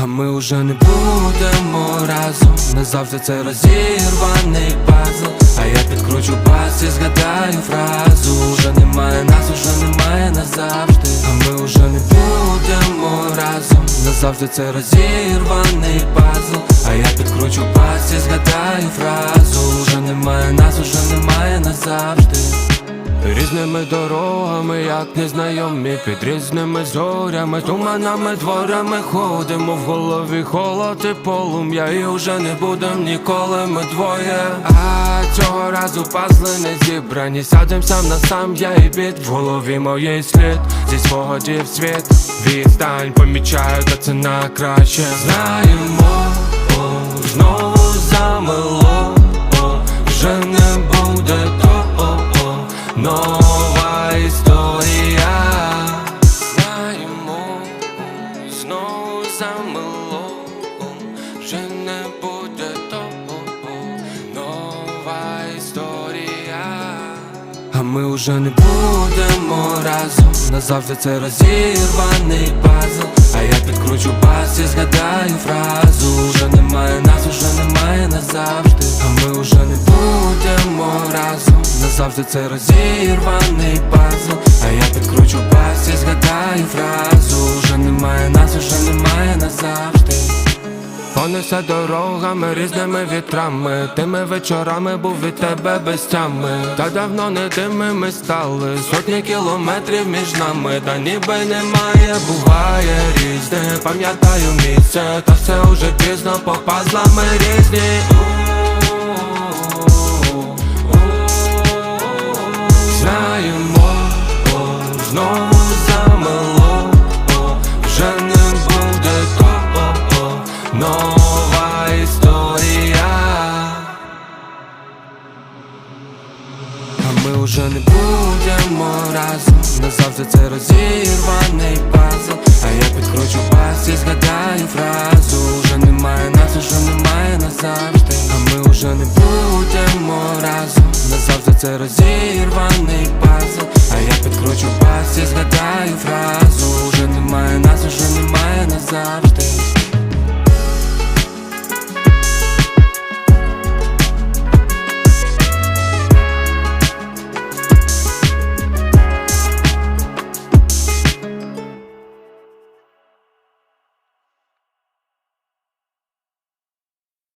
А ми уже не будемо разом. Назавжди це розірваний пазл. А я підкручу бас і згадаю фразу. Уже немає нас, уже немає назавжди А ми уже не будемо разом. Назавжди це розірваний пазл. А я підкручу бас і згадаю фразу. Уже немає нас, уже немає назавжди Різними дорогами, як незнайомі, під різними зорями, туманами, дворами ходимо в голові холод і полум'я, і вже не будем ніколи ми двоє. А цього разу пазли не зібрані. Сядем сам на сам, я і біт в голові моєї слід зі спогадів світ. Відстань помічаю, та це на краще. Знаємо, о, знову замело, о, вже не буде. Нова історія. Знаємо, знову замило. Вже не буде того. Нова історія. А ми уже не будемо разом. Назавжди це розірваний пазл Назавжди це розірваний пазл А я підкручу бас і згадаю фразу Уже немає нас, уже немає назавжди Понесе дорогами різними вітрами, тими вечорами був від тебе без тями. Та давно не тими ми стали, сотні кілометрів між нами, та ніби немає, буває різне. Пам'ятаю місце, та все уже пізно по пазлами різні. Уже не будемо разом. Назавжди це розірваний пазл. А я підкручу пас і згадаю фразу. Уже немає нас, уже немає назавжди. А ми уже не будемо разом. Назавжди це розірваний